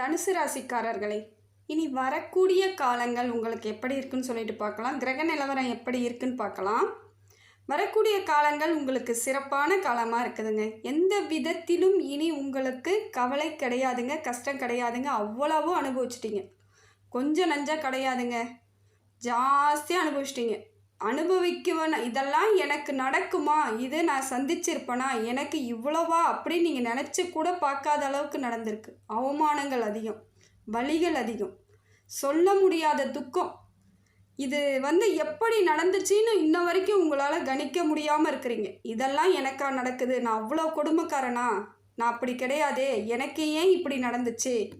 தனுசு ராசிக்காரர்களே இனி வரக்கூடிய காலங்கள் உங்களுக்கு எப்படி இருக்குன்னு சொல்லிட்டு பார்க்கலாம். கிரக நிலவரம் எப்படி இருக்குன்னு பார்க்கலாம். வரக்கூடிய காலங்கள் உங்களுக்கு சிறப்பான காலமாக இருக்குதுங்க. எந்த விதத்திலும் இனி உங்களுக்கு கவலை கிடையாதுங்க கஷ்டம் கிடையாதுங்க. அவ்வளவோ அனுபவிச்சிட்டிங்க. கொஞ்சம் நஞ்சா கிடையாதுங்க. ஜாஸ்தியாக அனுபவிச்சிட்டிங்க. அனுபவிக்குவன இதெல்லாம் எனக்கு நடக்குமா? இது நான் சந்திச்சிருப்பேனா? எனக்கு இவ்வளவா? அப்படின்னு நீங்கள் நினச்சி கூட பார்க்காத அளவுக்கு நடந்திருக்கு. அவமானங்கள் அதிகம். வலிகள் அதிகம். சொல்ல முடியாத துக்கம். இது வந்து எப்படி நடந்துச்சின்னு இன்ன வரைக்கும் உங்களால் கணிக்க முடியாமல் இருக்கிறீங்க. இதெல்லாம் எனக்கா நடக்குது. நான் அவ்வளோ கொடுமைக்காரனா? நான் அப்படி கிடையாதே. எனக்கு ஏன் இப்படி நடந்துச்சு?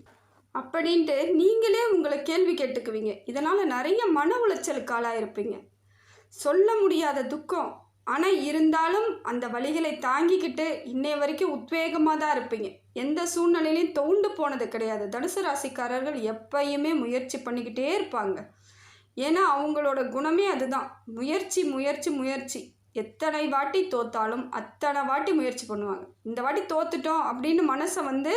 அப்படின்ட்டு நீங்களே உங்களை கேள்வி கேட்டுக்குவீங்க. இதனால் நிறைய மன உளைச்சலுக்கு ஆளாயிருப்பீங்க. சொல்ல முடியாத துக்கம். ஆனால் இருந்தாலும் அந்த வழிகளை தாங்கிக்கிட்டு இன்னைய வரைக்கும் உத்வேகமாக தான் இருப்பீங்க. எந்த சூழ்நிலையிலையும் தோண்டு போனது கிடையாது. தனுசு ராசிக்காரர்கள் எப்பயுமே முயற்சி பண்ணிக்கிட்டே இருப்பாங்க. ஏன்னா அவங்களோட குணமே அதுதான். முயற்சி முயற்சி முயற்சி. எத்தனை வாட்டி தோத்தாலும் அத்தனை வாட்டி முயற்சி பண்ணுவாங்க. இந்த வாட்டி தோத்துட்டோம் அப்படின்னு மனசை வந்து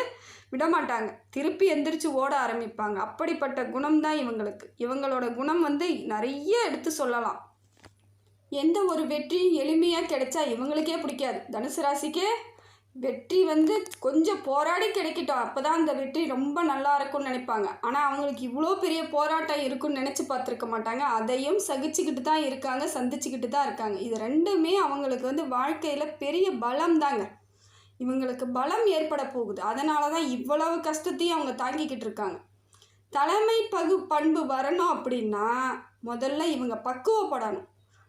விடமாட்டாங்க. திருப்பி எந்திரிச்சு ஓட ஆரம்பிப்பாங்க. அப்படிப்பட்ட குணம் தான் இவங்களுக்கு. இவங்களோட குணம் வந்து நிறைய எடுத்து சொல்லலாம். எந்த ஒரு வெற்றியும் எளிமையாக கிடைச்சா இவங்களுக்கே பிடிக்காது. தனுசு ராசிக்கே வெற்றி வந்து கொஞ்சம் போராடி கிடைக்கட்டும். அப்போ தான் அந்த வெற்றி ரொம்ப நல்லா இருக்கும்னு நினைப்பாங்க. ஆனால் அவங்களுக்கு இவ்வளோ பெரிய போராட்டம் இருக்குன்னு நினச்சி பார்த்துருக்க மாட்டாங்க. அதையும் சகிச்சுக்கிட்டு தான் இருக்காங்க சந்திச்சுக்கிட்டு தான் இருக்காங்க. இது ரெண்டுமே அவங்களுக்கு வந்து வாழ்க்கையில் பெரிய பலம் தாங்க. இவங்களுக்கு பலம் ஏற்பட போகுது. அதனால தான் இவ்வளவு கஷ்டத்தையும் அவங்க தாங்கிக்கிட்டு இருக்காங்க. தலைமை பகு பண்பு வரணும் அப்படின்னா முதல்ல இவங்க பக்குவப்படணும்.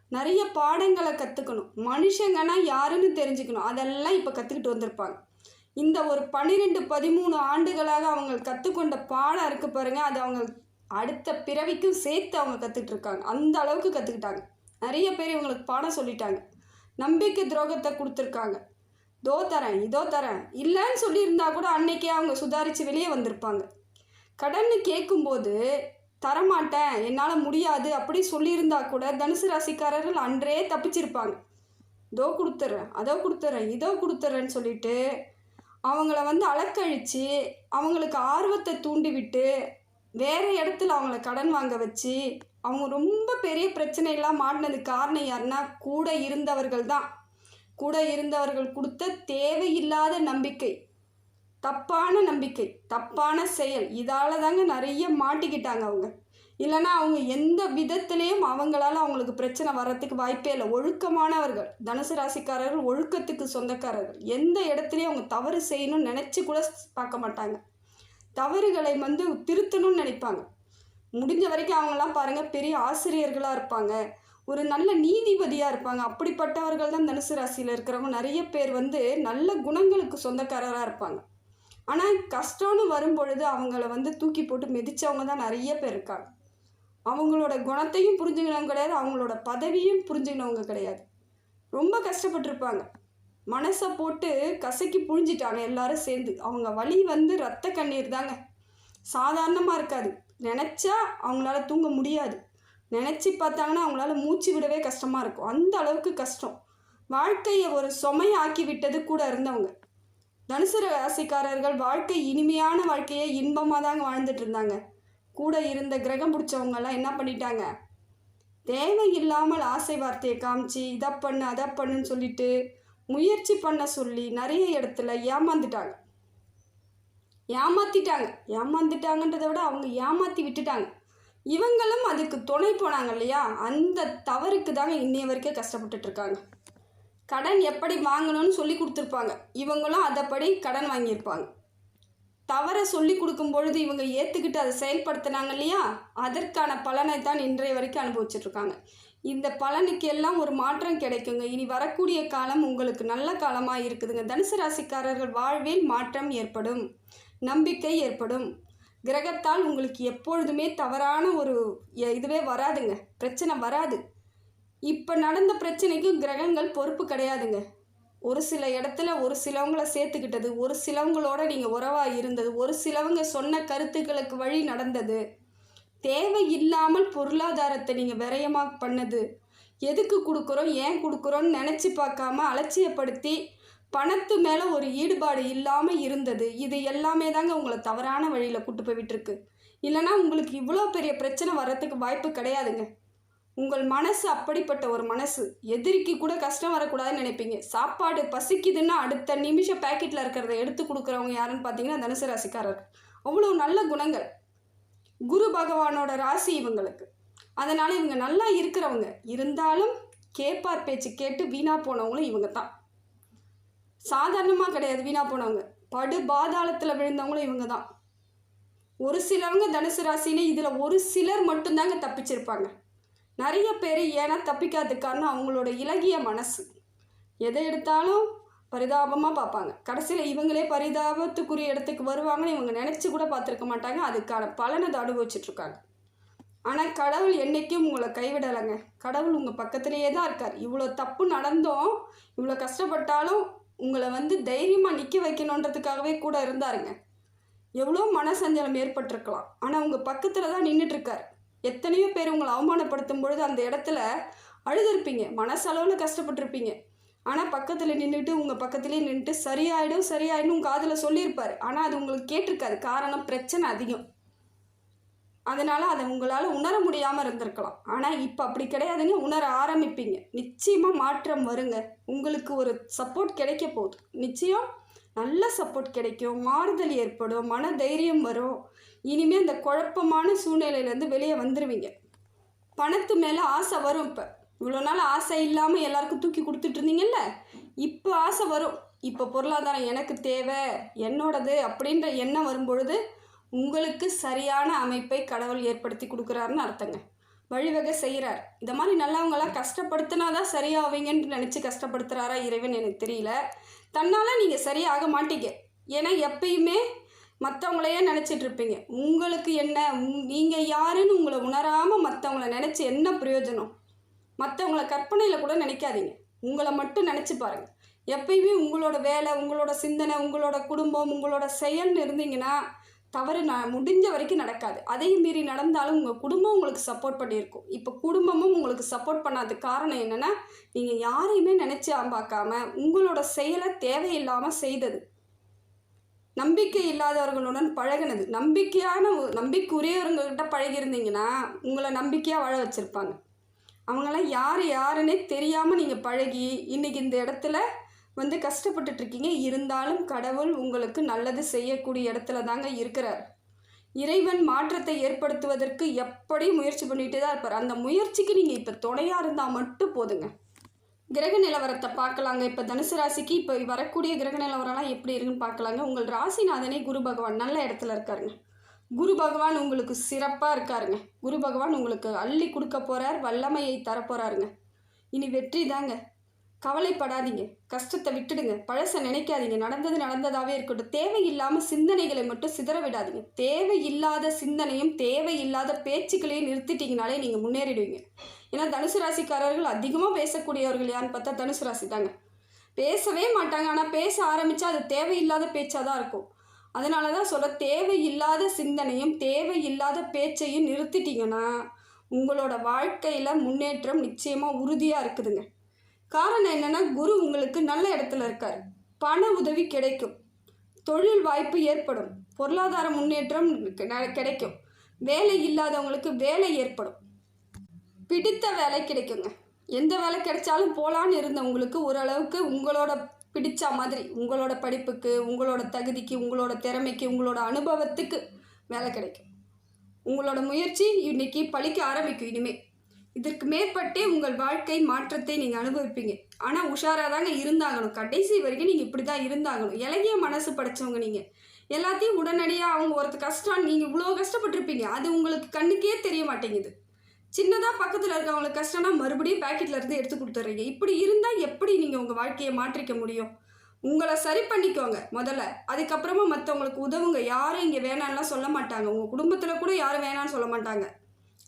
நிறைய பாடங்களை கற்றுக்கணும் மனுஷங்கன்னா யாருன்னு தெரிஞ்சுக்கணும். அதெல்லாம் இப்போ கற்றுக்கிட்டு வந்திருப்பாங்க. இந்த ஒரு பன்னிரெண்டு பதிமூணு ஆண்டுகளாக அவங்க கற்றுக்கொண்ட பாடம் இருக்கு பாருங்கள் அது அவங்க அடுத்த பிறவிக்கும் சேர்த்து அவங்க கற்றுக்கிட்டு இருக்காங்க அந்த அளவுக்கு கற்றுக்கிட்டாங்க நிறைய பேர் இவங்களுக்கு பாடம் சொல்லிட்டாங்க. நம்பிக்கை துரோகத்தை கொடுத்துருக்காங்க. தோ தரேன் இதோ தரேன். இல்லைன்னு சொல்லியிருந்தா கூட அன்னைக்கே அவங்க சுதாரித்து வெளியே வந்திருப்பாங்க. கடன்னு கேட்கும்போது தரமாட்டேன் என்னால் முடியாது. அப்படி சொல்லியிருந்தா கூட தனுசு ராசிக்காரர்கள் அன்றே தப்பிச்சிருப்பாங்க. இதோ கொடுத்துட்றேன் அதோ கொடுத்துட்றேன் இதோ கொடுத்துட்றேன்னு சொல்லிட்டு அவங்கள வந்து அலக்கழித்து அவங்களுக்கு ஆர்வத்தை தூண்டிவிட்டு வேறு இடத்துல அவங்கள கடன் வாங்க வச்சு அவங்க ரொம்ப பெரிய பிரச்சனையெல்லாம் மாட்டினதுக்கு காரணம் யாருன்னா கூட இருந்தவர்கள் தான். கூட இருந்தவர்கள் கொடுத்த தேவையில்லாத நம்பிக்கை. தப்பான நம்பிக்கை தப்பான செயல். இதால் தாங்க நிறைய மாட்டிக்கிட்டாங்க அவங்க. இல்லைன்னா அவங்க எந்த விதத்துலேயும் அவங்களால அவங்களுக்கு பிரச்சனை வர்றதுக்கு வாய்ப்பே இல்லை. ஒழுக்கமானவர்கள். தனுசு ராசிக்காரர்கள் ஒழுக்கத்துக்கு சொந்தக்காரர்கள். எந்த இடத்துலையும் அவங்க தவறு செய்யணும்னு நினச்சி கூட பார்க்க மாட்டாங்க. தவறுகளை வந்து திருத்தணும்னு நினைப்பாங்க. முடிஞ்ச வரைக்கும் அவங்களாம் பாருங்கள் பெரிய ஆசிரியர்களாக இருப்பாங்க. ஒரு நல்ல நீதிபதியாக இருப்பாங்க. அப்படிப்பட்டவர்கள் தான் தனுசு ராசியில் இருக்கிறவங்க. நிறைய பேர் வந்து நல்ல குணங்களுக்கு சொந்தக்காரராக இருப்பாங்க. ஆனால் கஷ்டம்னு வரும்பொழுது அவங்கள வந்து தூக்கி போட்டு மிதித்தவங்க தான் நிறைய பேர் இருக்காங்க. அவங்களோட குணத்தையும் புரிஞ்சுக்கினவங்க கிடையாது அவங்களோட பதவியும் புரிஞ்சுக்கினவங்க கிடையாது. ரொம்ப கஷ்டப்பட்டிருப்பாங்க. மனசை போட்டு கசக்கி புழிஞ்சிட்டாங்க எல்லாரும் சேர்ந்து. அவங்க வலி வந்து ரத்த கண்ணீர் தாங்க. சாதாரணமாக இருக்காது. நினச்சா அவங்களால தூங்க முடியாது. நினச்சி பார்த்தாங்கன்னா அவங்களால மூச்சு விடவே கஷ்டமாக இருக்கும். அந்த அளவுக்கு கஷ்டம். வாழ்க்கையை ஒரு சுமையாக்கி விட்டது கூட இருந்தவங்க. தனுசு ராசிக்காரர்கள் வாழ்க்கை இனிமையான வாழ்க்கையை இன்பமாக தாங்க வாழ்ந்துட்டு இருந்தாங்க கூட இருந்த கிரகம் பிடிச்சவங்கெல்லாம் என்ன பண்ணிட்டாங்க? தேவையில்லாமல் ஆசை வார்த்தையை காமிச்சு இதை பண்ணு அதை பண்ணுன்னு சொல்லிட்டு முயற்சி பண்ண சொல்லி நிறைய இடத்துல ஏமாந்துட்டாங்க. ஏமாத்திட்டாங்க. ஏமாந்துட்டாங்கன்றதை விட அவங்க ஏமாற்றி விட்டுட்டாங்க. இவங்களும் அதுக்கு துணை போனாங்க இல்லையா? அந்த தவறுக்கு தாங்க இன்னைய வரைக்கும் கஷ்டப்பட்டுட்ருக்காங்க கடன் எப்படி வாங்கணும்னு சொல்லி கொடுத்துருப்பாங்க. இவங்களும் அதைப்படி கடன் வாங்கியிருப்பாங்க. தவறை சொல்லி கொடுக்கும் பொழுது இவங்க ஏற்றுக்கிட்டு அதை செயல்படுத்தினாங்க இல்லையா? அதற்கான பலனை தான் இன்றைய வரைக்கும் அனுபவிச்சுட்ருக்காங்க. இந்த பலனுக்கு எல்லாம் ஒரு மாற்றம் கிடைக்குங்க. இனி வரக்கூடிய காலம் உங்களுக்கு நல்ல காலமாக இருக்குதுங்க. தனுசு ராசிக்காரர்கள் வாழ்வில் மாற்றம் ஏற்படும். நம்பிக்கை ஏற்படும். கிரகத்தால் உங்களுக்கு எப்பொழுதுமே தவறான ஒரு எ- இதுவே வராதுங்க. பிரச்சனை வராது. இப்போ நடந்த பிரச்சனைக்கு கிரகங்கள் பொறுப்பு கிடையாதுங்க. ஒரு சில இடத்துல ஒரு சிலவங்களை சேர்த்துக்கிட்டது ஒரு சிலவங்களோட நீங்கள் உறவாக இருந்தது ஒரு சிலவங்க சொன்ன கருத்துக்களுக்கு வழி நடந்தது. தேவை இல்லாமல் பொருளாதாரத்தை நீங்கள் விரயமாக பண்ணது. எதுக்கு கொடுக்குறோம் ஏன் கொடுக்குறோன்னு நினச்சி பார்க்காம அலட்சியப்படுத்தி பணத்து மேலே ஒரு ஈடுபாடு இல்லாமல் இருந்தது. இது எல்லாமே தாங்க உங்களை தவறான வழியில் கூட்டு போய் விட்டுருக்கு இல்லைன்னா உங்களுக்கு இவ்வளோ பெரிய பிரச்சனை வர்றதுக்கு வாய்ப்பு கிடையாதுங்க. உங்கள் மனசு அப்படிப்பட்ட ஒரு மனசு. எதிரிக்கு கூட கஷ்டம் வரக்கூடாதுன்னு நினைப்பீங்க. சாப்பாடு பசிக்குதுன்னா அடுத்த நிமிஷம் பேக்கெட்டில் இருக்கிறத எடுத்து கொடுக்குறவங்க யாருன்னு பார்த்தீங்கன்னா தனுசு ராசிக்காரர். அவ்வளோ நல்ல குணங்கள். குரு பகவானோட ராசி இவங்களுக்கு. அதனால் இவங்க நல்லா இருக்கிறவங்க. இருந்தாலும் கேப்பார் பேச்சு கேட்டு வீணாக போனவங்களும் இவங்க தான். சாதாரணமாக கிடையாது வீணாக போனவங்க. படு பாதாளத்தில் விழுந்தவங்களும் இவங்க தான். ஒரு சிலவங்க தனுசு ராசியிலே இதில் ஒரு சிலர் மட்டும்தாங்க தப்பிச்சிருப்பாங்க. நிறைய பேர் ஏன்னா தப்பிக்காத காரணம் அவங்களோட இலகிய மனசு. எதை எடுத்தாலும் பரிதாபமாக பார்ப்பாங்க. கடைசியில் இவங்களே பரிதாபத்துக்குரிய இடத்துக்கு வருவாங்கன்னு இவங்க நினச்சி கூட பார்த்துருக்க மாட்டாங்க. அதுக்கான பலனை அதை அனுபவிச்சிட்ருக்காங்க. ஆனால் கடவுள் என்றைக்கும் உங்களை கைவிடலைங்க. கடவுள் உங்கள் பக்கத்துலேயே தான் இருக்கார். இவ்வளோ தப்பு நடந்தோம் இவ்வளோ கஷ்டப்பட்டாலும் உங்களை வந்து தைரியமாக நிற்க வைக்கணுன்றதுக்காகவே கூட இருந்தாருங்க. எவ்வளோ மனசஞ்சலம் ஏற்பட்டிருக்கலாம். ஆனால் உங்கள் பக்கத்தில் தான் நின்றுட்டுருக்கார் எத்தனையோ பேர் உங்களை அவமானப்படுத்தும் பொழுது அந்த இடத்துல அழுதுருப்பீங்க. மனசளவில் கஷ்டப்பட்டிருப்பீங்க. ஆனால் பக்கத்தில் நின்றுட்டு உங்கள் பக்கத்துலேயே நின்றுட்டு சரியாயிடும் சரியாயிடும் உங்கள் காதில் சொல்லியிருப்பார். ஆனால் அது உங்களுக்கு கேட்டிருக்காது. காரணம் பிரச்சனை அதிகம். அதனால் அதை உங்களால் உணர முடியாமல் இருந்திருக்கலாம். ஆனால் இப்போ அப்படி கிடையாதுன்னு உணர ஆரம்பிப்பீங்க. நிச்சயமாக மாற்றம் வருங்க. உங்களுக்கு ஒரு சப்போர்ட் கிடைக்க போகுது. நிச்சயம் நல்ல சப்போர்ட் கிடைக்கும். மாறுதல் ஏற்படும். மன தைரியம் வரும். இனிமேல் அந்த குழப்பமான சூழ்நிலையிலேருந்து வெளியே வந்துடுவீங்க பணத்து மேலே ஆசை வரும் இப்போ. இவ்வளோ நாள் ஆசை இல்லாமல் எல்லாருக்கும் தூக்கி கொடுத்துட்டு இருந்தீங்கல்ல? இப்போ ஆசை வரும். இப்போ பொருளாதாரம் எனக்கு தேவை என்னோடது அப்படின்ற எண்ணம் வரும்பொழுது உங்களுக்கு சரியான அமைப்பை கடவுள் ஏற்படுத்தி கொடுக்குறாருன்னு அர்த்தங்க. வழிவகை செய்கிறார் இந்த மாதிரி நல்லவங்களாம் கஷ்டப்படுத்தினா தான் சரியாவீங்கன்னு நினச்சி கஷ்டப்படுத்துகிறாரா இறைவன் எனக்கு தெரியல. தன்னால் நீங்கள் சரியாக மாட்டீங்க. ஏன்னா எப்பயுமே மற்றவங்களையே நினச்சிட்டு இருப்பீங்க உங்களுக்கு என்ன? நீங்கள் யாருன்னு உங்களை உணராமல் மற்றவங்கள நினச்சி என்ன பிரயோஜனம்? மற்றவங்கள கற்பனையில் கூட நினைக்காதீங்க. உங்களை மட்டும் நினச்சி பாருங்கள் எப்பயுமே உங்களோட வேலை உங்களோட சிந்தனை உங்களோட குடும்பம் உங்களோட செயல்னு இருந்தீங்கன்னா தவறு நான் முடிஞ்ச வரைக்கும் நடக்காது. அதையும் மீறி நடந்தாலும் உங்கள் குடும்பம் உங்களுக்கு சப்போர்ட் பண்ணியிருக்கும். இப்போ குடும்பமும் உங்களுக்கு சப்போர்ட் பண்ணாத காரணம் என்னென்னா நீங்கள் யாரையுமே நினச்சி பார்க்காம உங்களோட செயலை தேவையில்லாமல் செய்தது. நம்பிக்கை இல்லாதவர்களுடன் பழகினது. நம்பிக்கையான நம்பிக்கையுரியவர்கிட்ட பழகியிருந்தீங்கன்னா உங்களை நம்பிக்கையாக வாழ வச்சுருப்பாங்க. அவங்களாம் யார் யாருன்னே தெரியாமல் நீங்கள் பழகி இன்றைக்கி இந்த இடத்துல வந்து கஷ்டப்பட்டுட்ருக்கீங்க. இருந்தாலும் கடவுள் உங்களுக்கு நல்லது செய்யக்கூடிய இடத்துல தாங்க இருக்கிறார். இறைவன் மாற்றத்தை ஏற்படுத்துவதற்கு எப்படி முயற்சி பண்ணிகிட்டே தான் இருப்பார். அந்த முயற்சிக்கு நீங்கள் இப்போ துணையாக இருந்தால் மட்டும் போதுங்க. கிரக நிலவரத்தை பார்க்கலாங்க. இப்போ தனுசு ராசிக்கு இப்போ வரக்கூடிய கிரக நிலவரம்லாம் எப்படி இருக்குன்னு பார்க்கலாங்க. உங்கள் ராசிநாதனே குரு பகவான் நல்ல இடத்துல இருக்காருங்க. குரு பகவான் உங்களுக்கு சிறப்பாக இருக்காருங்க. குரு பகவான் உங்களுக்கு அள்ளி கொடுக்க போகிறார் வல்லமையை தரப்போகிறாருங்க இனி வெற்றி தாங்க. கவலைப்படாதீங்க. கஷ்டத்தை விட்டுடுங்க. பழசை நினைக்காதீங்க. நடந்தது நடந்ததாகவே இருக்கட்டும். தேவையில்லாமல் சிந்தனைகளை மட்டும் சிதற விடாதீங்க. தேவையில்லாத சிந்தனையும் தேவையில்லாத பேச்சுக்களையும் நிறுத்திட்டீங்கனாலே நீங்கள் முன்னேறிடுவீங்க. ஏன்னா தனுசு ராசிக்காரர்கள் அதிகமாக பேசக்கூடியவர்கள் யாருன்னு பார்த்தா தனுசு ராசி தாங்க பேசவே மாட்டாங்க. ஆனால் பேச ஆரம்பித்தா அது தேவையில்லாத பேச்சாக தான் இருக்கும். அதனால தான் சொல்ல தேவையில்லாத சிந்தனையும் தேவையில்லாத பேச்சையும் நிறுத்திட்டீங்கன்னா உங்களோட வாழ்க்கையில் முன்னேற்றம் நிச்சயமாக உறுதியாக இருக்குதுங்க. காரணம் என்னென்னா குரு உங்களுக்கு நல்ல இடத்துல இருக்கார். பண உதவி கிடைக்கும். தொழில் வாய்ப்பு ஏற்படும். பொருளாதார முன்னேற்றம் கிடைக்கும். வேலை இல்லாதவங்களுக்கு வேலை ஏற்படும். பிடித்த வேலை கிடைக்குங்க. எந்த வேலை கிடைச்சாலும் போகலான்னு இருந்தவங்களுக்கு ஓரளவுக்கு உங்களோட பிடிச்ச மாதிரி உங்களோட படிப்புக்கு உங்களோட தகுதிக்கு உங்களோட திறமைக்கு உங்களோட அனுபவத்துக்கு வேலை கிடைக்கும். உங்களோட முயற்சி இன்றைக்கி பழிக்க ஆரம்பிக்கும் இனிமேல் இதற்கு மேற்பட்டே உங்கள் வாழ்க்கை மாற்றத்தை நீங்கள் அனுபவிப்பீங்க. ஆனால் உஷாராக தாங்க இருந்தாகணும். கடைசி வரைக்கும் நீங்கள் இப்படி தான் இருந்தாகணும். இலகிய மனசு படைச்சவங்க நீங்கள் எல்லாத்தையும் உடனடியாக அவங்க ஒருத்தர் கஷ்டம் நீங்கள் இவ்வளோ கஷ்டப்பட்டிருப்பீங்க. அது உங்களுக்கு கண்ணுக்கே தெரிய மாட்டேங்குது. சின்னதாக பக்கத்தில் இருக்கவங்களுக்கு கஷ்டம்னா மறுபடியும் பேக்கெட்டில் இருந்து எடுத்து கொடுத்துட்றீங்க. இப்படி இருந்தால் எப்படி நீங்கள் உங்கள் வாழ்க்கையை மாற்றிக்க முடியும்? உங்களை சரி பண்ணிக்கோங்க முதல்ல. அதுக்கப்புறமா மற்றவங்களுக்கு உதவுங்க. யாரும் இங்கே வேணான்லாம் சொல்ல மாட்டாங்க. உங்கள் குடும்பத்தில் கூட யாரும் வேணான்னு சொல்ல மாட்டாங்க.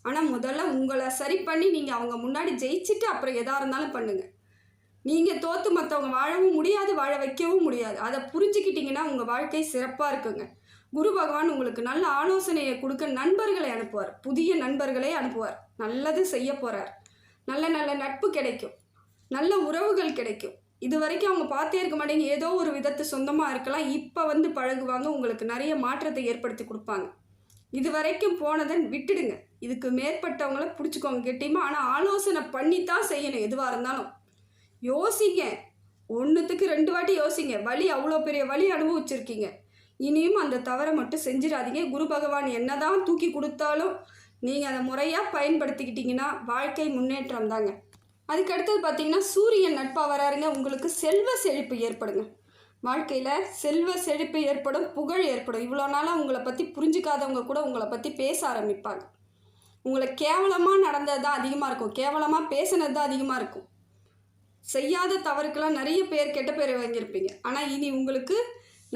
ஆனால் முதல்ல உங்களை சரி பண்ணி நீங்கள் அவங்க முன்னாடி ஜெயிச்சுட்டு அப்புறம் எதாக இருந்தாலும் பண்ணுங்கள் நீங்கள் தோற்று மற்றவங்க வாழவும் முடியாது வாழ வைக்கவும் முடியாது. அதை புரிஞ்சுக்கிட்டிங்கன்னா உங்கள் வாழ்க்கை சிறப்பாக இருக்குங்க. குரு பகவான் உங்களுக்கு நல்ல ஆலோசனையை கொடுக்க நண்பர்களை அனுப்புவார். புதிய நண்பர்களை அனுப்புவார். நல்லது செய்ய போகிறார் நல்ல நல்ல நட்பு கிடைக்கும். நல்ல உறவுகள் கிடைக்கும். இது வரைக்கும் அவங்க பார்த்தே இருக்க மாட்டேங்க. ஏதோ ஒரு விதத்து சொந்தமாக இருக்கலாம். இப்போ வந்து பழகுவாங்க. உங்களுக்கு நிறைய மாற்றத்தை ஏற்படுத்தி கொடுப்பாங்க. இது வரைக்கும் போனதை விட்டுடுங்க. இதுக்கு மேற்பட்டவங்கள பிடிச்சிக்கோங்க. கெட்டியமா ஆனால் ஆலோசனை பண்ணி தான் செய்யணும். எதுவாக இருந்தாலும். யோசிங்க. ஒன்றுத்துக்கு ரெண்டு வாட்டி யோசிங்க. வலி அவ்வளோ பெரிய வலி அனுபவிச்சிருக்கீங்க. இனியும் அந்த தவறை மட்டும் செஞ்சிடாதீங்க. குரு பகவான் என்னதான் தூக்கி கொடுத்தாலும் நீங்கள் அதை முறையாக பயன்படுத்திக்கிட்டிங்கன்னா வாழ்க்கை முன்னேற்றம் தாங்க. அதுக்கடுத்தது பார்த்தீங்கன்னா சூரியன் நட்பாக வராருங்க. உங்களுக்கு செல்வ செழிப்பு ஏற்படுங்க. வாழ்க்கையில் செல்வ செழிப்பு ஏற்படும் புகழ் ஏற்படும். இவ்வளோ நாளாக உங்களை பற்றி புரிஞ்சுக்காதவங்க கூட உங்களை பற்றி பேச ஆரம்பிப்பாங்க. உங்களை கேவலமாக நடந்தது தான் அதிகமாக இருக்கும். கேவலமாக பேசினது தான் அதிகமாக இருக்கும். செய்யாத தவறுக்கெல்லாம் நிறைய பேர் கெட்ட பேர் வாங்கியிருப்பீங்க. ஆனால் இனி உங்களுக்கு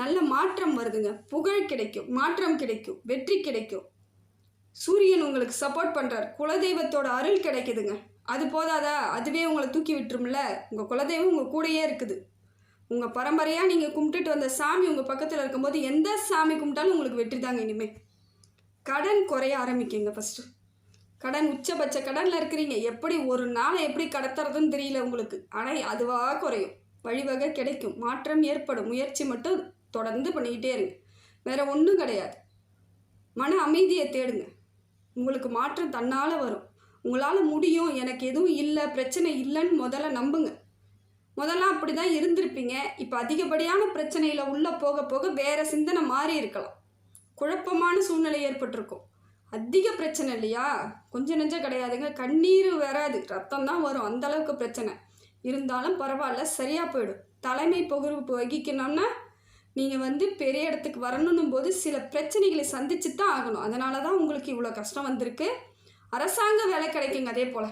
நல்ல மாற்றம் வருதுங்க. புகழ் கிடைக்கும் மாற்றம் கிடைக்கும் வெற்றி கிடைக்கும். சூரியன் உங்களுக்கு சப்போர்ட் பண்ணுறார் குலதெய்வத்தோட அருள் கிடைக்குதுங்க. அது போதாதா? அதுவே உங்களை தூக்கி விட்டுரும்ல? உங்கள் குலதெய்வம் உங்கள் கூடயே இருக்குது. உங்கள் பரம்பரையாக நீங்கள் கும்பிட்டுட்டு வந்த சாமி உங்கள் பக்கத்தில் இருக்கும்போது எந்த சாமி கும்பிட்டாலும் உங்களுக்கு வெற்றி தாங்க இனிமேல் கடன் குறைய ஆரம்பிக்குங்க ஃபஸ்ட்டு கடன் உச்சபட்ச கடனில் இருக்கிறீங்க. எப்படி ஒரு நாளை எப்படி கடத்துறதுன்னு தெரியல உங்களுக்கு. ஆனால் அதுவாக குறையும். வழிவகை கிடைக்கும். மாற்றம் ஏற்படும். முயற்சி மட்டும் தொடர்ந்து பண்ணிக்கிட்டே இருங்க. வேறு ஒன்றும் கிடையாது. மன அமைதியை தேடுங்க. உங்களுக்கு மாற்றம் தன்னால் வரும். உங்களால் முடியும். எனக்கு எதுவும் இல்லை பிரச்சனை இல்லைன்னு முதல்ல நம்புங்க. முதல்ல அப்படி தான் இருந்திருப்பீங்க. இப்போ அதிகப்படியான பிரச்சனையில் உள்ளே போக போக வேறு சிந்தனை மாறி இருக்கலாம். குழப்பமான சூழ்நிலை ஏற்பட்டிருக்கும். அதிக பிரச்சனை இல்லையா? கொஞ்சம் நெஞ்சம் கிடையாதுங்க. கண்ணீர் வராது. ரத்தம் தான் வரும். அந்தளவுக்கு பிரச்சனை. இருந்தாலும் பரவாயில்ல. சரியாக போயிடும். தலைமை பொறுப்பு வகிக்கணும்னா நீங்கள் வந்து பெரிய இடத்துக்கு வரணும் போது சில பிரச்சனைகளை சந்திச்சு தான் ஆகணும். அதனால தான் உங்களுக்கு இவ்வளோ கஷ்டம் வந்திருக்கு. அரசாங்க வேலை கிடைக்குங்க அதே போல்.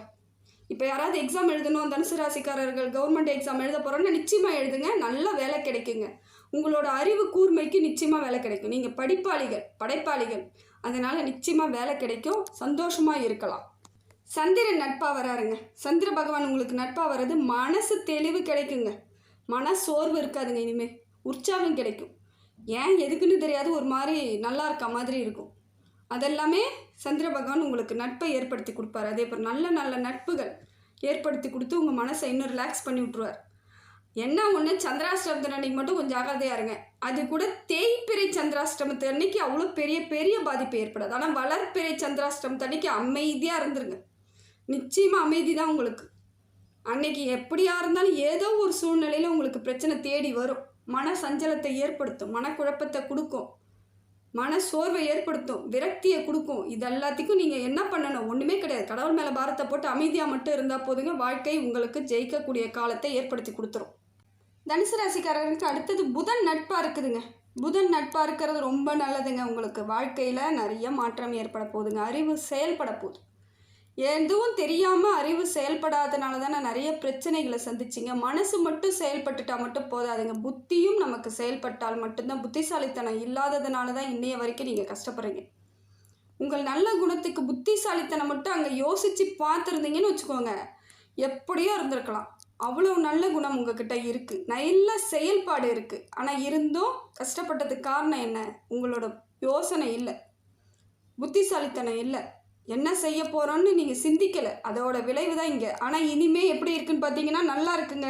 இப்போ யாராவது எக்ஸாம் எழுதணும் தனுசு ராசிக்காரர்கள் கவர்மெண்ட் எக்ஸாம் எழுத போகிறோன்னா நிச்சயமாக எழுதுங்க. நல்ல வேலை கிடைக்குங்க. உங்களோட அறிவு கூர்மைக்கு நிச்சயமாக வேலை கிடைக்கும். நீங்கள் படிப்பாளிகள் படைப்பாளிகள். அதனால் நிச்சயமாக வேலை கிடைக்கும். சந்தோஷமாக இருக்கலாம். சந்திரன் நட்பாக வராருங்க. சந்திர பகவான் உங்களுக்கு நட்பாக வர்றது மனசு தெளிவு கிடைக்குங்க. மன சோர்வு இருக்காதுங்க இனிமேல் உற்சாகம் கிடைக்கும். ஏன் எதுக்குன்னு தெரியாது ஒரு மாதிரி நல்லா இருக்க மாதிரி இருக்கும். அதெல்லாமே சந்திர பகவான் உங்களுக்கு நட்பை ஏற்படுத்தி கொடுப்பாரு. அதே போல் நல்ல நல்ல நட்புகள் ஏற்படுத்தி கொடுத்து உங்கள் மனசை இன்னும் ரிலாக்ஸ் பண்ணி விட்ருவார் என்ன ஒன்று சந்திராஷ்டமத்து அன்னைக்கு மட்டும் கொஞ்சம் ஜாகிரதையாக இருங்க. அது கூட தேய்பிறை சந்திராஷ்டமத்து அன்னைக்கு அவ்வளோ பெரிய பெரிய பாதிப்பு ஏற்படாது. ஆனால் வளர்ப்பிறை சந்திராஷ்டமத்து அன்னைக்கு அமைதியாக இருந்துருங்க. நிச்சயமாக அமைதி தான் உங்களுக்கு. அன்னைக்கு எப்படியா இருந்தாலும் ஏதோ ஒரு சூழ்நிலையில் உங்களுக்கு பிரச்சனை தேடி வரும். மன சஞ்சலத்தை ஏற்படுத்தும் மனக்குழப்பத்தை கொடுக்கும். மன சோர்வை ஏற்படுத்தும் விரக்தியை கொடுக்கும். இது எல்லாத்துக்கும் நீங்கள் என்ன பண்ணணும்? ஒன்றுமே கிடையாது. கடவுள் மேலே பாரத்தை போட்டு அமைதியாக மட்டும் இருந்தால் போதுங்க. வாழ்க்கை உங்களுக்கு ஜெயிக்கக்கூடிய காலத்தை ஏற்படுத்தி கொடுத்துரும். தனுசு ராசிக்காரர்களுக்கு அடுத்தது புதன் நட்பாக இருக்குதுங்க. புதன் நட்பாக இருக்கிறது ரொம்ப நல்லதுங்க. உங்களுக்கு வாழ்க்கையில் நிறைய மாற்றம் ஏற்பட போகுதுங்க. அறிவு செயல்பட போகுது. எதுவும் தெரியாமல் அறிவு செயல்படாதனால தானே நிறைய பிரச்சனைகளை சந்திச்சிங்க. மனசு மட்டும் செயல்பட்டுட்டா மட்டும் போதாதுங்க. புத்தியும் நமக்கு செயல்பட்டால் மட்டும்தான் புத்திசாலித்தனம் இல்லாததுனால தான் இன்றைய வரைக்கும் நீங்கள் கஷ்டப்படுறீங்க. உங்கள் நல்ல குணத்துக்கு புத்திசாலித்தனம் மட்டும் அங்கே யோசித்து பார்த்துருந்தீங்கன்னு வச்சுக்கோங்க. எப்படியோ இருந்திருக்கலாம். அவ்வளோ நல்ல குணம் உங்ககிட்ட இருக்குது நல்ல செயல்பாடு இருக்குது ஆனால் இருந்தும் கஷ்டப்பட்டதுக்கு காரணம் என்ன? உங்களோட யோசனை இல்லை. புத்திசாலித்தனம் இல்லை. என்ன செய்ய போகிறோன்னு நீங்கள் சிந்திக்கலை. அதோட விளைவு தான் இங்கே. ஆனால் இனிமே எப்படி இருக்குன்னு பார்த்தீங்கன்னா நல்லா இருக்குங்க.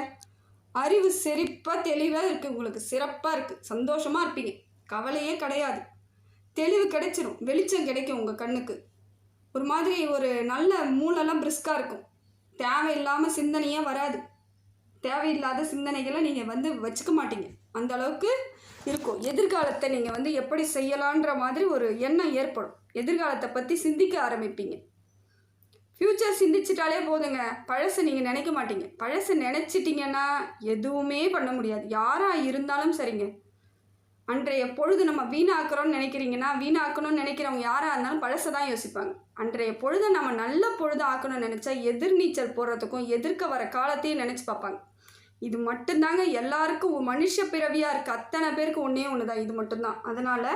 அறிவு செழிப்பாக தெளிவாக இருக்குது உங்களுக்கு சிறப்பாக இருக்குது சந்தோஷமாக இருப்பீங்க. கவலையே கிடையாது. தெளிவு கிடைச்சிரும். வெளிச்சம் கிடைக்கும் உங்கள் கண்ணுக்கு. ஒரு மாதிரி ஒரு நல்ல மூளெல்லாம் பிரிஸ்காக இருக்கும். தேவையில்லாமல் சிந்தனையே வராது. தேவையில்லாத சிந்தனைகளை நீங்கள் வந்து வச்சுக்க மாட்டீங்க. அந்த அளவுக்கு இருக்கும். எதிர்காலத்தை நீங்கள் வந்து எப்படி செய்யலான்ற மாதிரி ஒரு எண்ணம் ஏற்படும். எதிர்காலத்தை பற்றி சிந்திக்க ஆரம்பிப்பீங்க. ஃப்யூச்சர் சிந்திச்சிட்டாலே போதுங்க. பழசை நீங்கள் நினைக்க மாட்டீங்க. பழசை நினச்சிட்டிங்கன்னா எதுவுமே பண்ண முடியாது. யாராக இருந்தாலும் சரிங்க. அன்றைய பொழுது நம்ம வீணாக்குறோம்னு நினைக்கிறீங்கன்னா வீணாக்கணும்னு நினைக்கிறவங்க யாராக இருந்தாலும் பழசை தான் யோசிப்பாங்க. அன்றைய பொழுதை நம்ம நல்ல பொழுது ஆக்கணும்னு நினச்சா எதிர்நீச்சல் போடுறதுக்கும் எதிர்க்க வர காலத்தையும் நினச்சி பார்ப்பாங்க. இது மட்டும்தாங்க எல்லாருக்கும் மனுஷ பிறவியாக இருக்குது அத்தனை பேருக்கு ஒன்றே ஒன்று தான் இது மட்டும்தான். அதனால்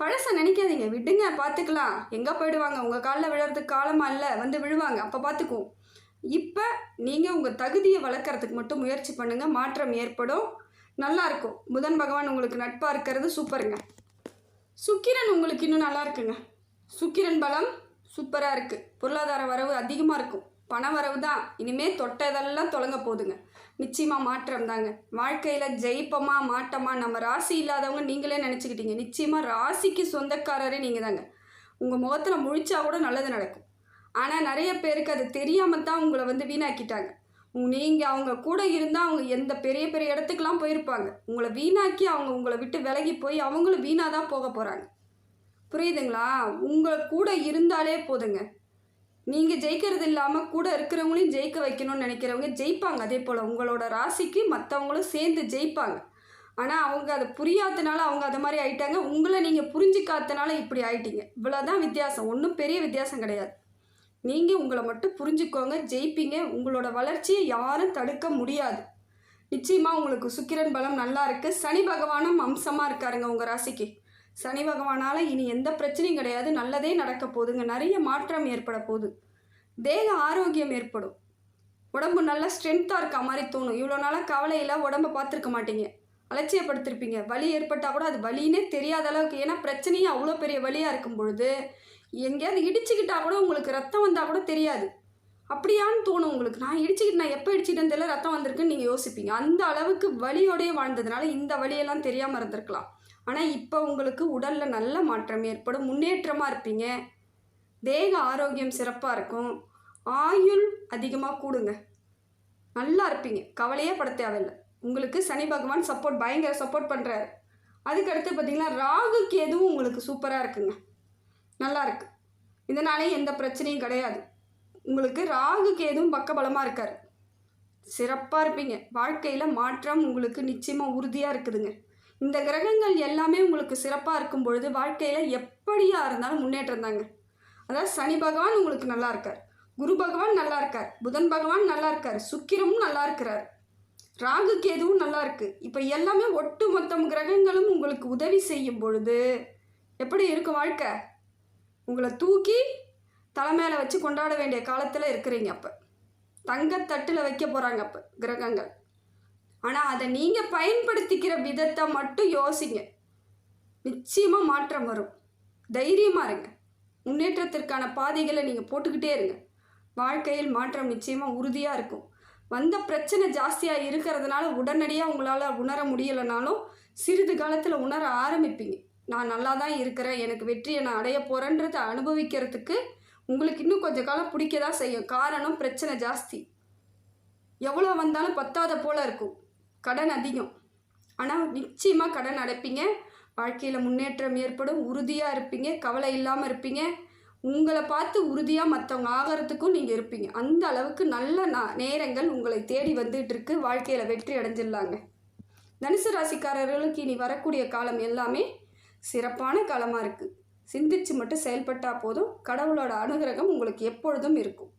பழசை நினைக்காதீங்க. விடுங்க பார்த்துக்கலாம் எங்கே போயிடுவாங்க? உங்கள் காலில் விழுறதுக்கு காலமாக இல்லை? வந்து விழுவாங்க. அப்போ பார்த்துக்குவோம் இப்போ நீங்கள் உங்கள் தகுதியை வளர்க்குறதுக்கு மட்டும் முயற்சி பண்ணுங்கள் மாற்றம் ஏற்படும். நல்லாயிருக்கும் புதன் பகவான் உங்களுக்கு நட்பாக இருக்கிறது சூப்பருங்க. சுக்கிரன் உங்களுக்கு இன்னும் நல்லா இருக்குங்க. சுக்கிரன் பலம் சூப்பராக இருக்குது பொருளாதார வரவு அதிகமாக இருக்கும். பண வரவு தான் இனிமேல் தொட்டதெல்லாம் தொடங்க போதுங்க. நிச்சயமாக மாற்றம் தாங்க. வாழ்க்கையில் ஜெயிப்போமா மாட்டோமா நம்ம ராசி இல்லாதவங்க நீங்களே நினச்சிக்கிட்டீங்க. நிச்சயமாக ராசிக்கு சொந்தக்காரரே நீங்கள் தாங்க. உங்கள் முகத்தில் முழிச்சா கூட நல்லது நடக்கும். ஆனால் நிறைய பேருக்கு அது தெரியாமல் தான் உங்களை வந்து வீணாக்கிட்டாங்க. நீங்கள் அவங்க கூட இருந்தால் அவங்க எந்த பெரிய பெரிய இடத்துக்குலாம் போயிருப்பாங்க. உங்களை வீணாக்கி அவங்க உங்களை விட்டு விலகி போய் அவங்களும் வீணாக தான் போக போகிறாங்க புரியுதுங்களா? உங்கள் கூட இருந்தாலே போதுங்க. நீங்கள் ஜெயிக்கிறது இல்லாமல் கூட இருக்கிறவங்களையும் ஜெயிக்க வைக்கணும்னு நினைக்கிறவங்க ஜெயிப்பாங்க. அதே போல் உங்களோட ராசிக்கு மற்றவங்களும் சேர்ந்து ஜெயிப்பாங்க. ஆனால் அவங்க அதை புரியாதனால அவங்க அது மாதிரி ஆயிட்டாங்க. உங்களை நீங்கள் புரிஞ்சிக்காதனால இப்படி ஆயிட்டீங்க. இவ்வளோதான் வித்தியாசம். ஒன்றும் பெரிய வித்தியாசம் கிடையாது. நீங்கள் உங்களை மட்டும் புரிஞ்சுக்கோங்க ஜெயிப்பீங்க. உங்களோட வளர்ச்சியை யாரும் தடுக்க முடியாது. நிச்சயமாக உங்களுக்கு சுக்கிரன் பலம் நல்லா இருக்குது சனி பகவானும் அம்சமாக இருக்காருங்க உங்கள் ராசிக்கு. சனி பகவானால் இனி எந்த பிரச்சனையும் கிடையாது. நல்லதே நடக்க போகுதுங்க. நிறைய மாற்றம் ஏற்பட போகுது. தேக ஆரோக்கியம் ஏற்படும். உடம்பு நல்லா ஸ்ட்ரென்த்தாக இருக்க மாதிரி தோணும். இவ்வளோ நாளாக கவலையில் உடம்பை பார்த்துருக்க மாட்டீங்க. அலட்சியப்படுத்திருப்பீங்க. வலி ஏற்பட்டால் கூட அது வலின்னே தெரியாத அளவுக்கு ஏன்னா பிரச்சனையும் அவ்வளோ பெரிய வலியாக இருக்கும் பொழுது எங்கேயாவது இடிச்சுக்கிட்டா கூட உங்களுக்கு ரத்தம் வந்தால் கூட தெரியாது. அப்படியான்னு தோணும் உங்களுக்கு. நான் இடிச்சுக்கிட்டு நான் எப்போ இடிச்சிட்டேன்னு தெரியல ரத்தம் வந்திருக்குன்னு நீங்கள் யோசிப்பீங்க. அந்த அளவுக்கு வலியோடய வாழ்ந்ததுனால இந்த வலியெல்லாம் தெரியாமல் இருந்திருக்கலாம். ஆனால் இப்போ உங்களுக்கு உடலில் நல்ல மாற்றம் ஏற்படும். முன்னேற்றமாக இருப்பீங்க. தேக ஆரோக்கியம் சிறப்பாக இருக்கும். ஆயுள் அதிகமாக கூடுங்க. நல்லா இருப்பீங்க. கவலையே பட தேவையில்லை. உங்களுக்கு சனி பகவான் சப்போர்ட் பயங்கர சப்போர்ட் பண்ணுறாரு அதுக்கடுத்து பார்த்தீங்கன்னா ராகுக்கு எதுவும் உங்களுக்கு சூப்பராக இருக்குங்க. நல்லா இருக்குது இதனாலே எந்த பிரச்சனையும் கிடையாது. உங்களுக்கு ராகுக்கு எதுவும் பக்கபலமாக இருக்கார். சிறப்பாக இருப்பீங்க. வாழ்க்கையில் மாற்றம் உங்களுக்கு நிச்சயமாக உறுதியாக இருக்குதுங்க. இந்த கிரகங்கள் எல்லாமே உங்களுக்கு சிறப்பாக இருக்கும் பொழுது வாழ்க்கையில் எப்படியா இருந்தாலும் முன்னேற்றம் தாங்க. அதாவது சனி பகவான் உங்களுக்கு நல்லா இருக்கார். குரு பகவான் நல்லா இருக்கார். புதன் பகவான் நல்லா இருக்கார். சுக்கிரமும் நல்லா இருக்கிறார். ராகு கேதுவும் நல்லா இருக்கு. இப்போ எல்லாமே ஒட்டு மொத்தம் கிரகங்களும் உங்களுக்கு உதவி செய்யும் பொழுது எப்படி இருக்கும் வாழ்க்கை? உங்களை தூக்கி தலை மேலே வச்சு கொண்டாட வேண்டிய காலத்தில் இருக்கிறீங்க அப்போ. தங்கத்தட்டில் வைக்க போகிறாங்க அப்போ கிரகங்கள். ஆனால் அதை நீங்கள் பயன்படுத்திக்கிற விதத்தை மட்டும் யோசிங்க. நிச்சயமாக மாற்றம் வரும். தைரியமாக இருங்க. முன்னேற்றத்திற்கான பாதைகளை நீங்கள் போட்டுக்கிட்டே இருங்க. வாழ்க்கையில் மாற்றம் நிச்சயமாக உறுதியாக இருக்கும். வந்த பிரச்சனை ஜாஸ்தியாக இருக்கிறதுனால உடனடியாக உங்களால் உணர முடியலைனாலும் சிறிது காலத்தில் உணர ஆரம்பிப்பீங்க. நான் நல்லா தான் இருக்கிறேன். எனக்கு வெற்றியை நான் அடைய போகிறேன்றதை அனுபவிக்கிறதுக்கு உங்களுக்கு இன்னும் கொஞ்சம் காலம் பிடிக்க தான் செய்யும். காரணம் பிரச்சனை ஜாஸ்தி. எவ்வளோ வந்தாலும் பத்தாத போல் இருக்கும். கடன் அதிகம். ஆனால் நிச்சயமாக கடன் அடைப்பீங்க. வாழ்க்கையில் முன்னேற்றம் ஏற்படும். உறுதியாக இருப்பீங்க. கவலை இல்லாமல் இருப்பீங்க. உங்களை பார்த்து உறுதியாக மற்றவங்க ஆகிறதுக்கும் நீங்கள் இருப்பீங்க. அந்த அளவுக்கு நல்ல நேரங்கள் உங்களை தேடி வந்துட்டு இருக்கு வாழ்க்கையில் வெற்றி அடைஞ்சிடலாங்க. தனுசு ராசிக்காரர்களுக்கு இனி வரக்கூடிய காலம் எல்லாமே சிறப்பான காலமாக இருக்குது சிந்திச்சு மட்டும் செயல்பட்டால் போதும். கடவுளோட அனுகிரகம் உங்களுக்கு எப்பொழுதும் இருக்கும்.